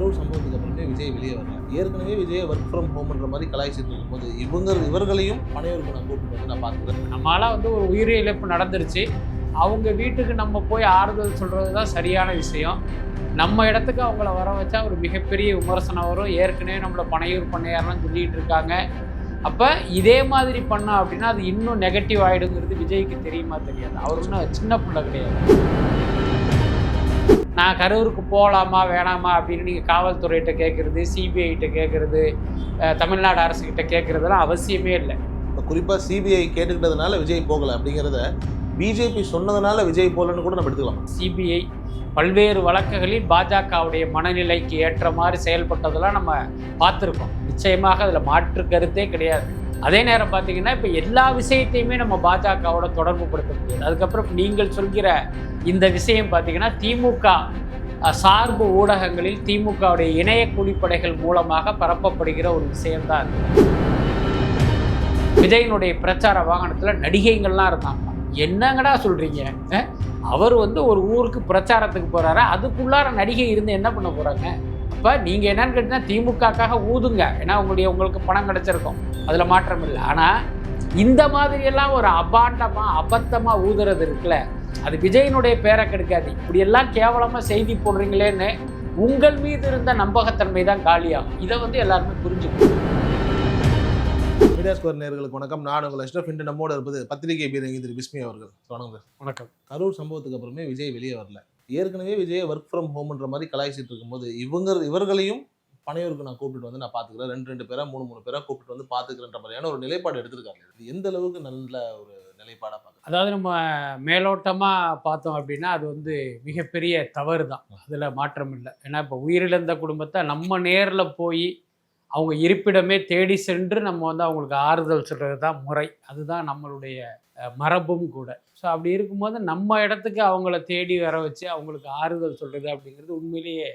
கரூர் சம்பவத்துக்கு அப்புறமே விஜய் வெளியே வரல ஏற்கனவே விஜய் ஒர்க் ஃப்ரம் ஹோம்ன்ற மாதிரி கலாய்ச்சிட்டு இருக்கும்போது இவங்க இவர்களையும் பனையூருக்கு நான் கூப்பிட்டு வந்து நான் பார்த்துக்கிறேன். நம்மளால வந்து ஒரு உயிர் இழப்பு நடந்துருச்சு. அவங்க வீட்டுக்கு நம்ம போய் ஆறுதல் சொல்கிறது தான் சரியான விஷயம். நம்ம இடத்துக்கு அவங்கள வர வச்சா ஒரு மிகப்பெரிய விமர்சனம் வரும். ஏற்கனவே நம்மளை பனையூர் பண்ணையாரெலாம் சொல்லிகிட்டு இருக்காங்க. அப்போ இதே மாதிரி பண்ணோம் அப்படின்னா அது இன்னும் நெகட்டிவ் ஆகிடுங்கிறது விஜய்க்கு தெரியுமா தெரியாது. அவர் இன்னும் சின்ன பிள்ளை கிடையாது. நான் கரூருக்கு போகலாமா வேணாமா அப்படின்னு நீங்கள் காவல்துறையிட்ட கேட்குறது சிபிஐட்ட கேட்குறது தமிழ்நாடு அரசுக்கிட்ட கேட்குறதுலாம் அவசியமே இல்லை. இப்போ குறிப்பாக சிபிஐ கேட்டுக்கிட்டதுனால விஜய் போகலை அப்படிங்கிறத பிஜேபி சொன்னதுனால விஜய் போகலன்னு கூட நம்ம எடுத்துக்கலாம். சிபிஐ பல்வேறு வழக்குகளில் பாஜகவுடைய மனநிலைக்கு ஏற்ற மாதிரி செயல்பட்டதெல்லாம் நம்ம பார்த்துருக்கோம். நிச்சயமாக அதில் மாற்று கருத்தே கிடையாது. அதே நேரம் பார்த்தீங்கன்னா இப்போ எல்லா விஷயத்தையுமே நம்ம பாஜகவோட தொடர்பு படுத்த முடியாது. அதுக்கப்புறம் நீங்கள் சொல்கிற இந்த விஷயம் பார்த்தீங்கன்னா திமுக சார்பு ஊடகங்களில் திமுகவுடைய இணைய கூலிப்படைகள் மூலமாக பரப்பப்படுகிற ஒரு விஷயம்தான் இது. விஜயனுடைய பிரச்சார வாகனத்தில் நடிகைகள்லாம் இருந்தாங்க. என்னங்கடா சொல்கிறீங்க அவர் வந்து ஒரு ஊருக்கு பிரச்சாரத்துக்கு போறாரு. அதுக்குள்ளார நடிகை இருந்து என்ன பண்ண போகிறாங்க அப்ப நீங்க என்னன்னு கேட்டீங்கன்னா திமுகக்காக ஊதுங்க. ஏன்னா உங்களுடைய உங்களுக்கு பணம் கிடைச்சிருக்கும். அதுல மாற்றம் இல்லை. ஆனா இந்த மாதிரி எல்லாம் ஒரு அபாண்டமா அபத்தமா ஊதுறது இருக்குல்ல. அது விஜயனுடைய பேரை கெடுக்காது. இப்படியெல்லாம் கேவலமா செய்தி போடுறீங்களேன்னு உங்கள் மீது இருந்த நம்பகத்தன்மை தான் காலியாகும். இதை வந்து எல்லாருமே புரிஞ்சுக்கணும். மீடியா ஸ்கோர் நேர்களுக்கு வணக்கம். நான் உங்கள் அஷ்ரஃப் இன்று நம்மோடு இருப்பது பத்திரிகை பீரங்கி திரு பிஸ்மி அவர்கள். வணக்கம். சார் வணக்கம். கரூர் சம்பவத்துக்கு அப்புறமே விஜய் வெளியே வரல. ஏற்கனவே விஜய் ஒர்க் ஃப்ரம் ஹோம்ன்ற மாதிரி கலாய்ச்சிட்டு இருக்கும்போது இவங்க இவர்களையும் பனையூருக்கு நான் கூப்பிட்டு வந்து நான் பார்த்துக்கிறேன். ரெண்டு ரெண்டு பேரா மூணு மூணு பேரா கூப்பிட்டு வந்து பார்த்துக்கிறேன்ற மாதிரியான ஒரு நிலைப்பாடு எடுத்திருக்காங்க. இது எந்த அளவுக்கு நல்ல ஒரு நிலைப்பாடாக பார்க்க அதாவது நம்ம மேலோட்டமாக பார்த்தோம் அப்படின்னா அது வந்து மிகப்பெரிய தவறு தான் அதில் மாற்றம் இல்லை. ஏன்னா இப்போ உயிரிழந்த குடும்பத்தை நம்ம நேரில் போய் அவங்க இருப்பிடமே தேடி சென்று நம்ம வந்து அவங்களுக்கு ஆறுதல் சொல்கிறது தான் முறை. அதுதான் நம்மளுடைய மரபும் கூட. ஸோ அப்படி இருக்கும்போது நம்ம இடத்துக்கு அவங்கள தேடி வர வச்சு அவங்களுக்கு ஆறுதல் சொல்கிறது அப்படிங்கிறது உண்மையிலேயே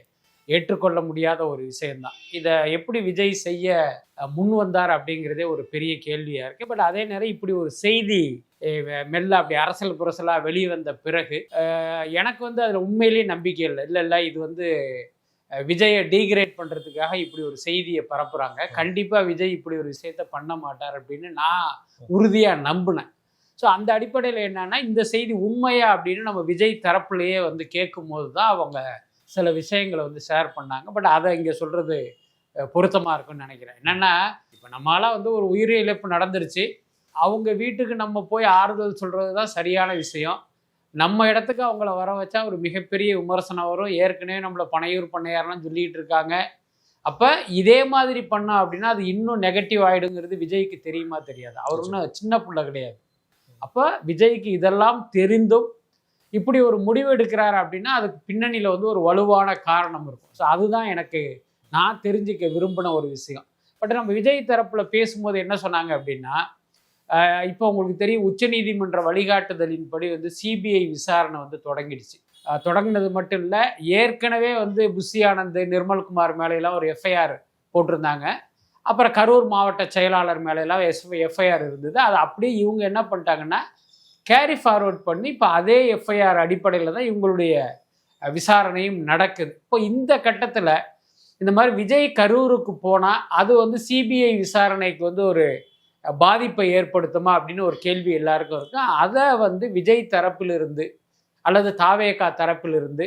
ஏற்றுக்கொள்ள முடியாத ஒரு விஷயம்தான். இதை எப்படி விஜய் செய்ய முன் வந்தார் அப்படிங்கிறதே ஒரு பெரிய கேள்வியாக இருக்குது பட் அதே நேரம் இப்படி ஒரு செய்தி மெல்ல அப்படி அரசல் புரசலாக வெளியே வந்த பிறகு எனக்கு வந்து அதில் உண்மையிலேயே நம்பிக்கை இல்லை. இல்லை இல்லை இது வந்து விஜயை டீக்ரேட் பண்ணுறதுக்காக இப்படி ஒரு செய்தியை பரப்புகிறாங்க கண்டிப்பாக விஜய் இப்படி ஒரு விஷயத்த பண்ண மாட்டார் அப்படின்னு நான் உறுதியாக நம்பினேன். ஸோ அந்த அடிப்படையில் என்னன்னா இந்த செய்தி உண்மையா அப்படின்னு நம்ம விஜய் தரப்புலையே வந்து கேட்கும்போது தான் அவங்க சில விஷயங்களை வந்து ஷேர் பண்ணாங்க. பட் அதை இங்கே சொல்கிறது பொருத்தமாக இருக்கும்னு நினைக்கிறேன். என்னென்னா இப்போ நம்மளால வந்து ஒரு உயிர் இழப்பு நடந்துருச்சு. அவங்க வீட்டுக்கு நம்ம போய் ஆறுதல் சொல்கிறது தான் சரியான விஷயம். நம்ம இடத்துக்கு அவங்கள வர வச்சா ஒரு மிகப்பெரிய விமர்சனம் வரும். ஏற்கனவே நம்மளை பனையூர் பண்ணையாரெல்லாம் சொல்லிட்டு இருக்காங்க. அப்போ இதே மாதிரி பண்ணோம் அப்படின்னா அது இன்னும் நெகட்டிவ் ஆகிடுங்கிறது விஜய்க்கு தெரியுமா தெரியாது. அவர் ஒன்றும் சின்ன பிள்ளை கிடையாது. அப்போ விஜய்க்கு இதெல்லாம் தெரிந்தும் இப்படி ஒரு முடிவு எடுக்கிறாரு அப்படின்னா அதுக்கு பின்னணியில் வந்து ஒரு வலுவான காரணம் இருக்கும். ஸோ அதுதான் எனக்கு நான் தெரிஞ்சுக்க விரும்பின ஒரு விஷயம். பட் நம்ம விஜய் தரப்பில் பேசும்போது என்ன சொன்னாங்க அப்படின்னா இப்போ உங்களுக்கு தெரியும் உச்சநீதிமன்ற வழிகாட்டுதலின்படி வந்து சிபிஐ விசாரணை வந்து தொடங்கிடுச்சு. தொடங்கினது மட்டும் இல்லை ஏற்கனவே வந்து புஷி ஆனந்த் நிர்மல்குமார் மேலையெல்லாம் ஒரு எஃப்ஐஆர் போட்டிருந்தாங்க. அப்புறம் கரூர் மாவட்ட செயலாளர் மேலெல்லாம் எஸ் எஃப்ஐஆர் இருந்தது. அது அப்படியே இவங்க என்ன பண்ணிட்டாங்கன்னா கேரி ஃபார்வர்ட் பண்ணி இப்போ அதே எஃப்ஐஆர் அடிப்படையில் தான் இவங்களுடைய விசாரணையும் நடக்குது. இப்போ இந்த கட்டத்தில் இந்த மாதிரி விஜய் கரூருக்கு போனால் அது வந்து சிபிஐ விசாரணைக்கு வந்து ஒரு பாதிப்பை ஏற்படுத்துமா அப்படின்னு ஒரு கேள்வி எல்லாருக்கும் இருக்கும். அதை வந்து விஜய் தரப்பிலிருந்து அல்லது தாவேகா தரப்பிலிருந்து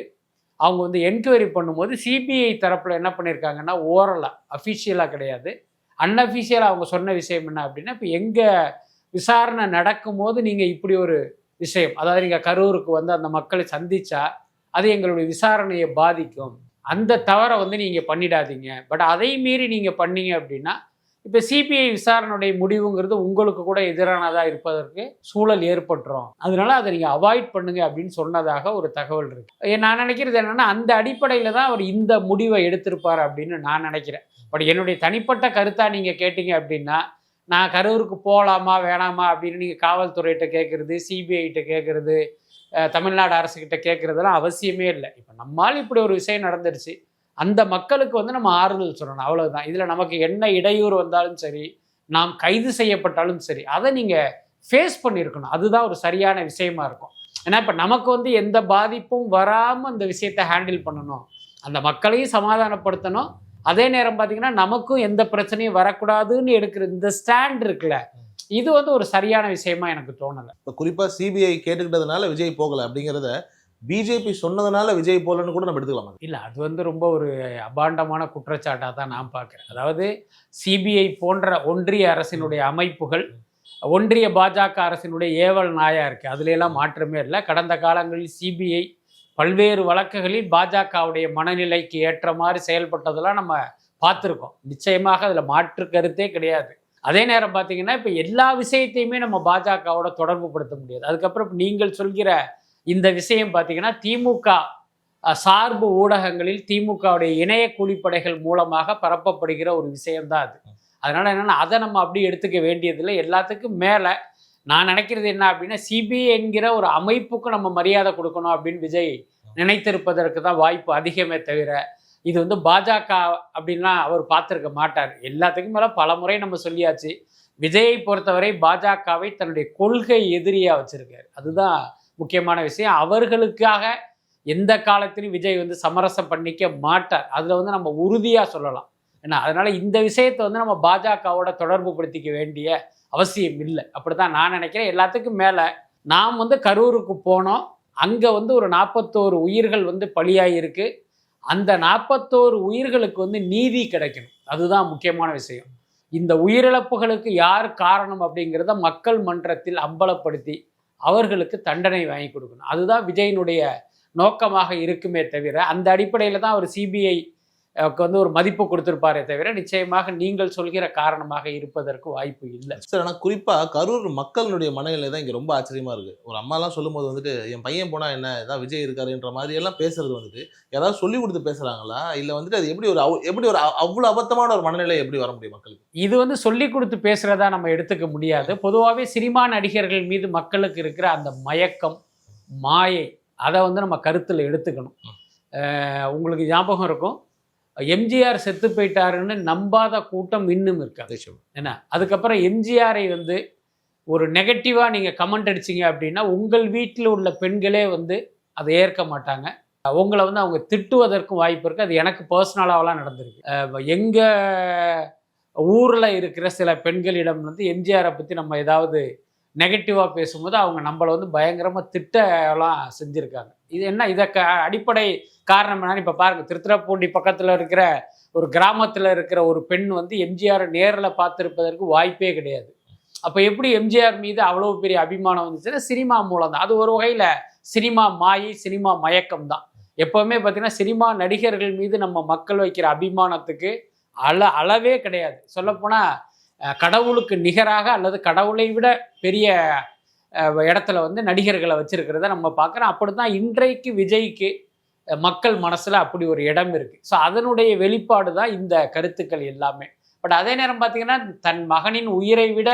அவங்க வந்து என்கொயரி பண்ணும்போது சிபிஐ தரப்பில் என்ன பண்ணியிருக்காங்கன்னா ஓரலாக அஃபிஷியலாக கிடையாது. அன்அஃபிஷியலாக அவங்க சொன்ன விஷயம் என்ன அப்படின்னா இப்போ எங்கள் விசாரணை நடக்கும்போது நீங்கள் இப்படி ஒரு விஷயம் அதாவது நீங்கள் கரூருக்கு வந்து அந்த மக்களை சந்திச்சா அது எங்களுடைய விசாரணையை பாதிக்கும். அந்த தவறை வந்து நீங்கள் பண்ணிடாதீங்க. பட் அதை மீறி நீங்கள் பண்ணீங்க அப்படின்னா இப்போ சிபிஐ விசாரணையுடைய முடிவுங்கிறது உங்களுக்கு கூட எதிரானதாக இருப்பதற்கு சூழல் ஏற்பட்டுரும். அதனால அதை நீங்கள் அவாய்ட் பண்ணுங்க அப்படின்னு சொன்னதாக ஒரு தகவல் இருக்கு. நான் நினைக்கிறது என்னன்னா அந்த அடிப்படையில் தான் அவர் இந்த முடிவை எடுத்திருப்பார் அப்படின்னு நான் நினைக்கிறேன். பட் என்னுடைய தனிப்பட்ட கருத்தாக நீங்கள் கேட்டீங்க அப்படின்னா நான் கரூருக்கு போகலாமா வேணாமா அப்படின்னு நீங்கள் காவல்துறையிட்ட கேட்குறது சிபிஐட்ட கேட்குறது தமிழ்நாடு அரசுக்கிட்ட கேட்குறதெல்லாம் அவசியமே இல்லை. இப்போ நம்மால் இப்படி ஒரு விஷயம் நடந்துருச்சு. அந்த மக்களுக்கு வந்து நம்ம ஆறுதல் சொல்லணும். அவ்வளவுதான். இதில் நமக்கு என்ன இடையூறு வந்தாலும் சரி நாம் கைது செய்யப்பட்டாலும் சரி அதை நீங்கள் ஃபேஸ் பண்ணியிருக்கணும். அதுதான் ஒரு சரியான விஷயமா இருக்கும். ஏன்னா இப்போ நமக்கு வந்து எந்த பாதிப்பும் வராமல் அந்த விஷயத்தை ஹேண்டில் பண்ணணும். அந்த மக்களையும் சமாதானப்படுத்தணும். அதே நேரம் பார்த்தீங்கன்னா நமக்கும் எந்த பிரச்சனையும் வரக்கூடாதுன்னு எடுக்கிற இந்த ஸ்டாண்ட் இருக்குல்ல இது வந்து ஒரு சரியான விஷயமா எனக்கு தோணலை. இப்போ குறிப்பா சிபிஐ கேட்டுக்கிட்டதுனால விஜய் போகலை அப்படிங்கிறத பிஜேபி சொன்னதுனால விஜய் போலன்னு கூட நம்ம எடுத்துக்கலாம். இல்லை அது வந்து ரொம்ப ஒரு அபாண்டமான குற்றச்சாட்டாக தான் நான் பார்க்குறேன். அதாவது சிபிஐ போன்ற ஒன்றிய அரசினுடைய அமைப்புகள் ஒன்றிய பாஜக அரசினுடைய ஏவல் நாயா இருக்குது அதுல மாற்றமே இல்லை. கடந்த காலங்களில் சிபிஐ பல்வேறு வழக்குகளில் பாஜகவுடைய மனநிலைக்கு ஏற்ற மாதிரி செயல்பட்டதெல்லாம் நம்ம பார்த்துருக்கோம். நிச்சயமாக அதில் மாற்று கருத்தே கிடையாது. அதே நேரம் பார்த்தீங்கன்னா இப்போ எல்லா விஷயத்தையுமே நம்ம பாஜகவோட தொடர்பு படுத்த முடியாது. அதுக்கப்புறம் நீங்கள் சொல்கிற இந்த விஷயம் பார்த்தீங்கன்னா திமுக சார்பு ஊடகங்களில் திமுகவுடைய இணைய கூலிப்படைகள் மூலமாக பரப்பப்படுகிற ஒரு விஷயம்தான் அது. அதனால என்னன்னா அதை நம்ம அப்படி எடுத்துக்க வேண்டியதில்லை. எல்லாத்துக்கும் மேலே நான் நினைக்கிறது என்ன அப்படின்னா சிபிஐ என்கிற ஒரு அமைப்புக்கு நம்ம மரியாதை கொடுக்கணும் அப்படின்னு விஜய் நினைத்திருப்பதற்கு தான் வாய்ப்பு அதிகமே தவிர இது வந்து பாஜக அப்படின்லாம் அவர் பார்த்துருக்க மாட்டார். எல்லாத்துக்கும் மேலே பல முறை நம்ம சொல்லியாச்சு. விஜயை பொறுத்தவரை பாஜகவை தன்னுடைய கொள்கை எதிரியாக வச்சிருக்காரு. அதுதான் முக்கியமான விஷயம். அவர்களுக்காக எந்த காலத்திலும் விஜய் வந்து சமரசம் பண்ணிக்க மாட்டார். அதில் வந்து நம்ம உறுதியாக சொல்லலாம். ஏன்னா அதனால் இந்த விஷயத்தை வந்து நம்ம பாஜகவோட தொடர்பு படுத்திக்க வேண்டிய அவசியம் இல்லை. அப்படி தான் நான் நினைக்கிறேன். எல்லாத்துக்கும் மேலே நாம் வந்து கரூருக்கு போனோம். அங்கே வந்து ஒரு நாற்பத்தோரு உயிர்கள் வந்து பலியாயிருக்கு. அந்த நாற்பத்தோரு உயிர்களுக்கு வந்து நீதி கிடைக்கணும். அதுதான் முக்கியமான விஷயம். இந்த உயிரிழப்புகளுக்கு யார் காரணம் அப்படிங்கிறத மக்கள் மன்றத்தில் அம்பலப்படுத்தி அவர்களுக்கு தண்டனை வாங்கி கொடுக்கணும். அதுதான் விஜயினுடைய நோக்கமாக இருக்குமே தவிர அந்த அடிப்படையில் தான் அவர் சிபிஐ வந்து ஒரு மதிப்பு கொடுத்திருப்பாரே தவிர நிச்சயமாக நீங்கள் சொல்கிற காரணமாக இருப்பதற்கு வாய்ப்பு இல்லை. சார் ஆனால் குறிப்பா கரூர் மக்களினுடைய மனநிலை தான் இங்க ரொம்ப ஆச்சரியமா இருக்கு. ஒரு அம்மாலாம் சொல்லும்போது வந்துட்டு என் பையன் போனா என்ன? ஏதாவது விஜய் இருக்காருன்ற மாதிரி எல்லாம் பேசுறது வந்துட்டு யாராவது சொல்லி கொடுத்து பேசுறாங்களா? இல்ல வந்துட்டு அது எப்படி ஒரு அவ்- எப்படி ஒரு அவ்- அவ்வளவு அபத்தமான ஒரு மனநிலை எப்படி வர முடியும் மக்களுக்கு? இது வந்து சொல்லி கொடுத்து பேசுறதா நம்ம எடுத்துக்க முடியாது. பொதுவாகவே சினிமா நடிகர்கள் மீது மக்களுக்கு இருக்கிற அந்த மயக்கம் மாயை அதை வந்து நம்ம கருத்தில் எடுத்துக்கணும். உங்களுக்கு ஞாபகம் இருக்கும். எம்ஜிஆர் செத்து போயிட்டாருன்னு நம்பாத கூட்டம் இன்னும் இருக்காது என்ன அதுக்கப்புறம் எம்ஜிஆரை வந்து ஒரு நெகட்டிவாக நீங்கள் கமெண்ட் அடிச்சீங்க அப்படின்னா உங்கள் வீட்டில் உள்ள பெண்களே வந்து அதை ஏற்க மாட்டாங்க. உங்களை வந்து அவங்க திட்டுவதற்கும் வாய்ப்பு இருக்குது அது எனக்கு பர்சனலாகலாம் நடந்திருக்கு. எங்கள் ஊரில் இருக்கிற சில பெண்களிடம் வந்து எம்ஜிஆரை பற்றி நம்ம ஏதாவது நெகட்டிவாக பேசும்போது அவங்க நம்மளை வந்து பயங்கரமாக திட்டலாம் செஞ்சுருக்காங்க. இது என்ன? இதை க அடிப்படை காரணம் என்னன்னு இப்போ பாருங்கள் திருத்துறைப்பூண்டி பக்கத்தில் இருக்கிற ஒரு கிராமத்தில் இருக்கிற ஒரு பெண் வந்து எம்ஜிஆரை நேரில் பார்த்துருப்பதற்கு வாய்ப்பே கிடையாது. அப்போ எப்படி எம்ஜிஆர் மீது அவ்வளோ பெரிய அபிமானம் வந்துச்சுன்னா சினிமா மூலம் தான். அது ஒரு வகையில் சினிமா மாயை சினிமா மயக்கம் தான். எப்போவுமே பார்த்திங்கன்னா சினிமா நடிகர்கள் மீது நம்ம மக்கள் வைக்கிற அபிமானத்துக்கு அள அளவே கிடையாது. சொல்லப்போனால் கடவுளுக்கு நிகராக அல்லது கடவுளை விட பெரிய இடத்துல வந்து நடிகர்களை வச்சிருக்கிறத நம்ம பார்க்குறோம். அப்படி தான் இன்றைக்கு விஜய்க்கு மக்கள் மனசில் அப்படி ஒரு இடம் இருக்குது ஸோ அதனுடைய வெளிப்பாடு தான் இந்த கருத்துக்கள் எல்லாமே. பட் அதே நேரம் பார்த்தீங்கன்னா தன் மகனின் உயிரை விட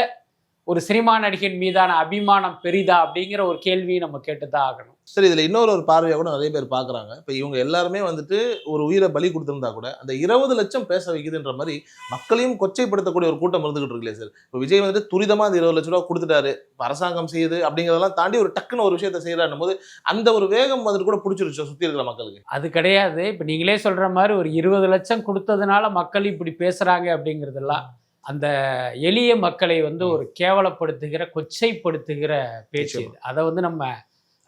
ஒரு சினிமா நடிகன் மீதான அபிமானம் பெரிதா அப்படிங்கிற ஒரு கேள்வியை நம்ம கேட்டு தான் ஆகணும். சரி இதுல இன்னொரு ஒரு பார்வையா கூட நிறைய பேர் பாக்குறாங்க இப்ப இவங்க எல்லாருமே வந்துட்டு ஒரு உயிரை பலி கொடுத்திருந்தா கூட அந்த இருபது லட்சம் பேச வைக்குதுன்ற மாதிரி மக்களையும் கொச்சைப்படுத்தக்கூடிய ஒரு கூட்டம் இருந்துகிட்டு இருக்குல்ல சார். இப்போ விஜய் வந்துட்டு துரிதமா அந்த இருபது லட்ச ரூபா கொடுத்துட்டாரு. அரசாங்கம் செய்யுது அப்படிங்கிறதெல்லாம் தாண்டி ஒரு டக்குன்னு ஒரு விஷயத்த செய்யறாருன்னும் போது அந்த ஒரு வேகம் வந்துட்டு கூட பிடிச்சிருச்சு சுத்தி இருக்கிற மக்களுக்கு? அது கிடையாது. இப்போ நீங்களே சொல்ற மாதிரி ஒரு இருபது லட்சம் கொடுத்ததுனால மக்கள் இப்படி பேசுறாங்க அப்படிங்கிறதெல்லாம் அந்த எளிய மக்களை வந்து ஒரு கேவலப்படுத்துகிற கொச்சைப்படுத்துகிற பேச்சு. அதை வந்து நம்ம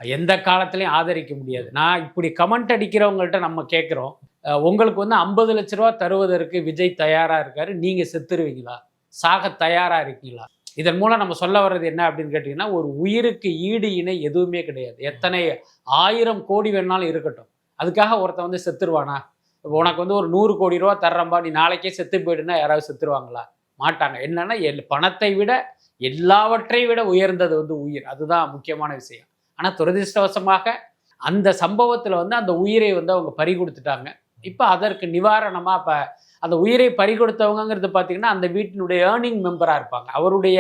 எந்த காலத்திலையும் ஆதரிக்க முடியாது. நான் இப்படி கமெண்ட் அடிக்கிறவங்கள்ட்ட நம்ம கேட்குறோம். உங்களுக்கு வந்து ஐம்பது லட்ச ரூபா தருவதற்கு விஜய் தயாரா இருக்காரு நீங்க செத்துருவீங்களா? சாக தயாரா இருக்கீங்களா? இதன் மூலம் நம்ம சொல்ல வர்றது என்ன அப்படின்னு கேட்டிங்கன்னா ஒரு உயிருக்கு ஈடு இணை எதுவுமே கிடையாது. எத்தனை ஆயிரம் கோடி வேணாலும் இருக்கட்டும். அதுக்காக ஒருத்தன் வந்து செத்துருவானா? உனக்கு வந்து ஒரு நூறு கோடி ரூபா தர்றம்பா நீ நாளைக்கே செத்து போயிடுனா யாராவது செத்துருவாங்களா? மாட்டாங்க. என்னன்னா எல் பணத்தை விட எல்லாவற்றை விட உயர்ந்தது வந்து உயிர். அதுதான் முக்கியமான விஷயம். ஆனால் துரதிர்ஷ்டவசமாக அந்த சம்பவத்தில் வந்து அந்த உயிரை வந்து அவங்க பறி கொடுத்துட்டாங்க. இப்போ அதற்கு நிவாரணமாக இப்போ அந்த உயிரை பறி கொடுத்தவங்கிறது பார்த்தீங்கன்னா அந்த வீட்டினுடைய ஏர்னிங் மெம்பராக இருப்பாங்க. அவருடைய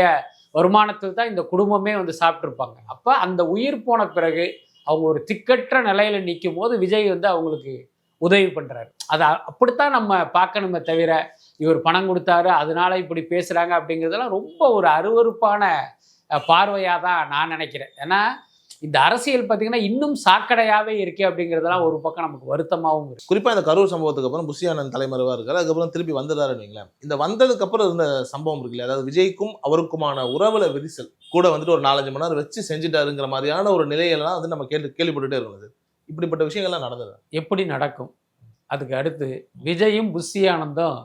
வருமானத்தில் தான் இந்த குடும்பமே வந்து சாப்பிட்ருப்பாங்க அப்போ அந்த உயிர் போன பிறகு அவங்க ஒரு திக்கற்ற நிலையில் நிற்கும் போது விஜய் வந்து அவங்களுக்கு உதவி பண்ணுறாரு அதை அப்படித்தான் நம்ம பார்க்கணுமே தவிர இவர் பணம் கொடுத்தாரு அதனால இப்படி பேசுறாங்க அப்படிங்கிறதெல்லாம் ரொம்ப ஒரு அருவருப்பான பார்வையாக தான் நான் நினைக்கிறேன். ஏன்னா இந்த அரசியல் பார்த்தீங்கன்னா இன்னும் சாக்கடையாவே இருக்கே அப்படிங்கிறதெல்லாம் ஒரு பக்கம் நமக்கு வருத்தமாகவும் இருக்கு. குறிப்பா இந்த கரூர் சம்பவத்துக்கு அப்புறம் புஷியானந்த் தலைமறைவா இருக்காரு. அதுக்கப்புறம் திருப்பி வந்துடுறாருன்னு வைங்களேன். இந்த வந்ததுக்கு அப்புறம் இருந்த சம்பவம் இருக்குல்ல அதாவது விஜய்க்கும் அவருக்குமான உறவுல விரிசல். கூட வந்துட்டு ஒரு நாலஞ்சு மணி நேரம் வச்சு செஞ்சுட்டாருங்கிற மாதிரியான ஒரு நிலையெல்லாம் வந்து நம்ம கேள்வி கேள்விப்பட்டுட்டே இருக்கணும் இப்படிப்பட்ட விஷயங்கள்லாம் நடந்தது எப்படி நடக்கும்? அதுக்கு அடுத்து விஜயும் புஷி ஆனந்தும்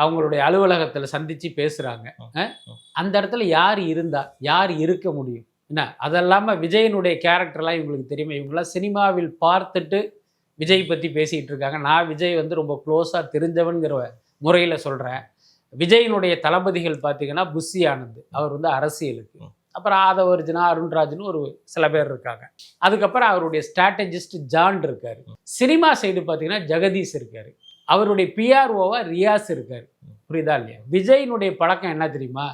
அவங்களுடைய அலுவலகத்தில் சந்திச்சு பேசுறாங்க. அஹ்? அந்த இடத்துல யார் இருந்தா யார் இருக்க முடியும்? என்ன? அதெல்லாம விஜயனுடைய கேரக்டர்லாம் இவங்களுக்கு தெரியுமா? இவங்களாம் சினிமாவில் பார்த்துட்டு விஜய் பற்றி பேசிகிட்டு இருக்காங்க. நான் விஜய் வந்து ரொம்ப க்ளோஸாக தெரிஞ்சவன்கிற முறையில் சொல்கிறேன் விஜயினுடைய தளபதிகள் பார்த்தீங்கன்னா புஷி ஆனந்த். அவர் வந்து அரசியலுக்கு. அப்புறம் ஆதவர்ஜுனா அருண்ராஜ்னு ஒரு சில பேர் இருக்காங்க. அதுக்கப்புறம் அவருடைய ஸ்ட்ராட்டஜிஸ்ட் ஜான் இருக்காரு. சினிமா சைடு பார்த்தீங்கன்னா ஜெகதீஷ் இருக்காரு. அவருடைய பிஆர்ஓவா ரியாஸ் இருக்கார். புரியுதா இல்லையா? விஜயினுடைய பழக்கம் என்ன தெரியுமா?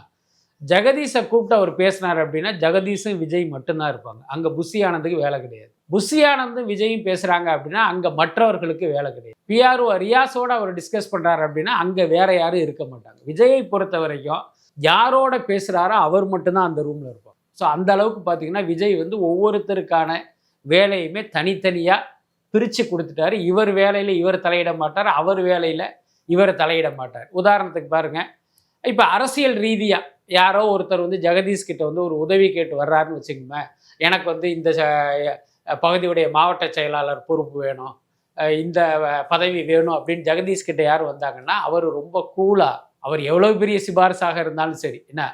ஜெகதீஷை கூப்பிட்டு அவர் பேசினார் அப்படின்னா ஜெகதீஷும் விஜய் மட்டும்தான் இருப்பாங்க. அங்கே புஷி ஆனந்துக்கு வேலை கிடையாது. புஷி ஆனந்தும் விஜயும் பேசுகிறாங்க அப்படின்னா அங்கே மற்றவர்களுக்கு வேலை கிடையாது. பிஆர்ஓ ரியாஸோட அவர் டிஸ்கஸ் பண்ணுறாரு அப்படின்னா அங்கே வேற யாரும் இருக்க மாட்டாங்க. விஜயை பொறுத்த வரைக்கும் யாரோட பேசுகிறாரோ அவர் மட்டும்தான் அந்த ரூமில் இருப்பார் ஸோ அந்த அளவுக்கு பார்த்தீங்கன்னா விஜய் வந்து ஒவ்வொருத்தருக்கான வேலையுமே தனித்தனியாக பிரித்து கொடுத்துட்டாரு. இவர் வேலையில் இவர் தலையிட மாட்டார். அவர் வேலையில் இவர் தலையிட மாட்டார். உதாரணத்துக்கு பாருங்கள் இப்போ அரசியல் ரீதியாக யாரோ ஒருத்தர் வந்து ஜெகதீஷ் கிட்ட வந்து ஒரு உதவி கேட்டு வர்றாருன்னு வச்சுக்கோங்க எனக்கு வந்து இந்த பகுதியுடைய மாவட்ட செயலாளர் பொறுப்பு வேணும். இந்த பதவி வேணும் அப்படின்னு ஜெகதீஷ் கிட்ட யார் வந்தாங்கன்னா அவர் ரொம்ப கூலாக அவர் எவ்வளோ பெரிய சிபாரிசாக இருந்தாலும் சரி என்ன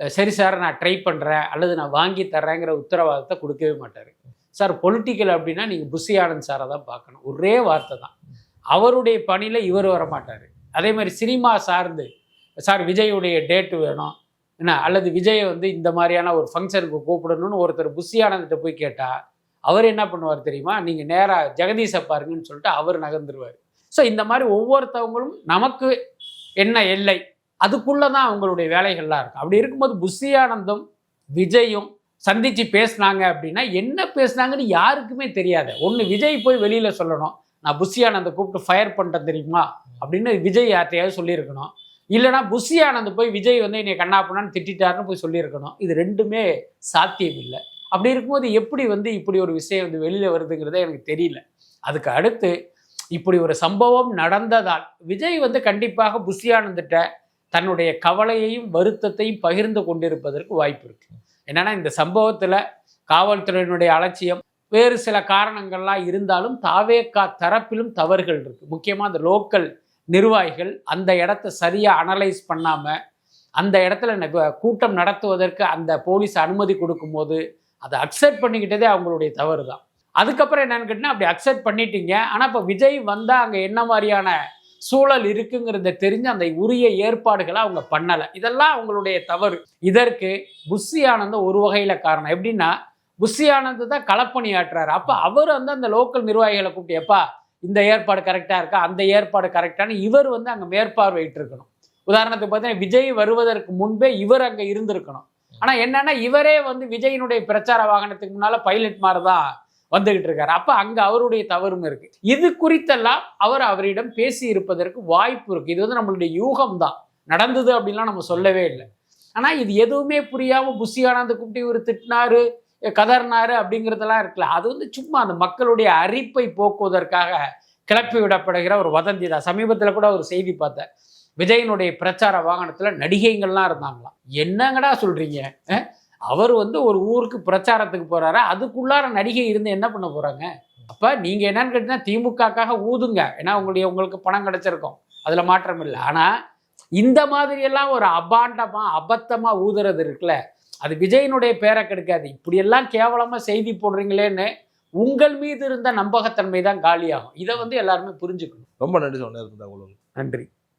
சரி சார் நான் ட்ரை பண்ணுறேன் அல்லது நான் வாங்கி தர்றேங்கிற உத்தரவாதத்தை கொடுக்கவே மாட்டார். சார் பொலிட்டிக்கல் அப்படின்னா நீங்கள் புஷி ஆனந்த் சாரை தான் பார்க்கணும். ஒரே வார்த்தை தான். அவருடைய பணியில் இவர் வர மாட்டார் அதே மாதிரி சினிமா சார்ந்து சார் விஜயுடைய டேட்டு வேணும். என்ன? அல்லது விஜயை வந்து இந்த மாதிரியான ஒரு ஃபங்க்ஷனுக்கு கூப்பிடணும்னு ஒருத்தர் புஷி ஆனந்த்கிட்ட போய் கேட்டால் அவர் என்ன பண்ணுவார் தெரியுமா? நீங்கள் நேராக ஜெகதீஷை பாருங்கன்னு சொல்லிட்டு அவர் நகர்ந்துருவார். ஸோ இந்த மாதிரி ஒவ்வொருத்தவங்களும் நமக்கு என்ன எல்லை? அதுக்குள்ளே தான் அவங்களுடைய வேலைகள்லாம் இருக்கும் அப்படி இருக்கும்போது புஷி ஆனந்தும் விஜயும் சந்தித்து பேசுனாங்க அப்படின்னா என்ன பேசுனாங்கன்னு யாருக்குமே தெரியாது. ஒன்று விஜய் போய் வெளியில் சொல்லணும். நான் புஷி ஆனந்தை கூப்பிட்டு ஃபயர் பண்ணிட்டேன் தெரியுமா? அப்படின்னு விஜய் யார்ட்டையாவது சொல்லியிருக்கணும். இல்லைனா புஷி ஆனந்த் போய் விஜய் வந்து என்னை பண்ணான்னு திட்டாருன்னு போய் சொல்லியிருக்கணும். இது ரெண்டுமே சாத்தியம் இல்லை அப்படி இருக்கும்போது எப்படி வந்து இப்படி ஒரு விஷயம் வந்து வெளியில் வருதுங்கிறதே எனக்கு தெரியல. அதுக்கு அடுத்து இப்படி ஒரு சம்பவம் நடந்ததால் விஜய் வந்து கண்டிப்பாக புஷி ஆனந்திட்ட தன்னுடைய கவலையையும் வருத்தத்தையும் பகிர்ந்து கொண்டிருப்பதற்கு வாய்ப்பு இருக்குது என்னன்னா இந்த சம்பவத்தில் காவல்துறையினுடைய அலட்சியம் வேறு சில காரணங்கள்லாம் இருந்தாலும் தாவேக்கா தரப்பிலும் தவறுகள் இருக்கு. முக்கியமாக அந்த லோக்கல் நிர்வாகிகள் அந்த இடத்த சரியாக அனலைஸ் பண்ணாமல் அந்த இடத்துல ந- கூட்டம் நடத்துவதற்கு அந்த போலீஸ் அனுமதி கொடுக்கும்போது அதை அக்செப்ட் பண்ணிக்கிட்டதே அவங்களுடைய தவறு தான் அதுக்கப்புறம் என்னன்னு கேட்டிங்கன்னா அப்படி அக்செப்ட் பண்ணிட்டீங்க. ஆனால் இப்போ விஜய் வந்தால் அங்கே என்ன மாதிரியான சூழல் இருக்குங்கிறத தெரிஞ்சு அந்த உரிய ஏற்பாடுகளை அவங்க பண்ணலை. இதெல்லாம் அவங்களுடைய தவறு. இதற்கு புஷி ஆனந்த் ஒரு வகையில் காரணம். எப்படின்னா புஷி ஆனந்த் தான் களப்பணி அப்போ அவர் வந்து அந்த லோக்கல் நிர்வாகிகளை கூப்பிட்டு எப்பா இந்த ஏற்பாடு கரெக்டாக இருக்கா? அந்த ஏற்பாடு கரெக்டான இவர் வந்து அங்கே மேற்பார்வையிட்டு இருக்கணும் உதாரணத்துக்கு பார்த்தீங்கன்னா விஜய் வருவதற்கு முன்பே இவர் அங்கே இருந்திருக்கணும். ஆனால் என்னன்னா இவரே வந்து விஜயினுடைய பிரச்சார வாகனத்துக்கு முன்னால் பைலட் மாதிரி தான் வந்துகிட்டு இருக்காரு அப்போ அங்கே அவருடைய தவறும் இருக்கு. இது குறித்தெல்லாம் அவர் அவரிடம் பேசி இருப்பதற்கு வாய்ப்பு இருக்கு. இது வந்து நம்மளுடைய யூகம் தான் நடந்தது அப்படின்லாம் நம்ம சொல்லவே இல்லை. ஆனால் இது எதுவுமே புரியாம புஷி ஆனந்த கூப்பிட்டு இவர் திட்டினாரு கதர்னாரு அப்படிங்கிறதெல்லாம் இருக்குல்ல. அது வந்து சும்மா அந்த மக்களுடைய அரிப்பை போக்குவதற்காக கிளப்பி விடப்படுகிற ஒரு வதந்தி தான். சமீபத்தில் கூட ஒரு செய்தி பார்த்தேன். விஜயனுடைய பிரச்சார வாகனத்தில் நடிகைகள்லாம் இருந்தாங்களாம். என்னங்கடா சொல்றீங்க? அவர் வந்து ஒரு ஊருக்கு பிரச்சாரத்துக்கு போறாரு. அதுக்குள்ளார நடிகை இருந்து என்ன பண்ண போறாங்க? அப்ப நீங்க என்னன்னு கேட்டீங்கன்னா திமுகக்காக ஊதுங்க. ஏன்னா உங்களுடைய உங்களுக்கு பணம் கிடைச்சிருக்கும். அதுல மாற்றம் இல்லை. ஆனா இந்த மாதிரி எல்லாம் ஒரு அபாண்டமா அபத்தமா ஊதுறது இருக்குல்ல. அது விஜயனுடைய பேரை கெடுக்காது. இப்படியெல்லாம் கேவலமா செய்தி போடுறீங்களேன்னு உங்கள் மீது இருந்த நம்பகத்தன்மை தான் காலியாகும். இதை வந்து எல்லாருமே புரிஞ்சுக்கணும். ரொம்ப நன்றி சொன்னேன் நன்றி.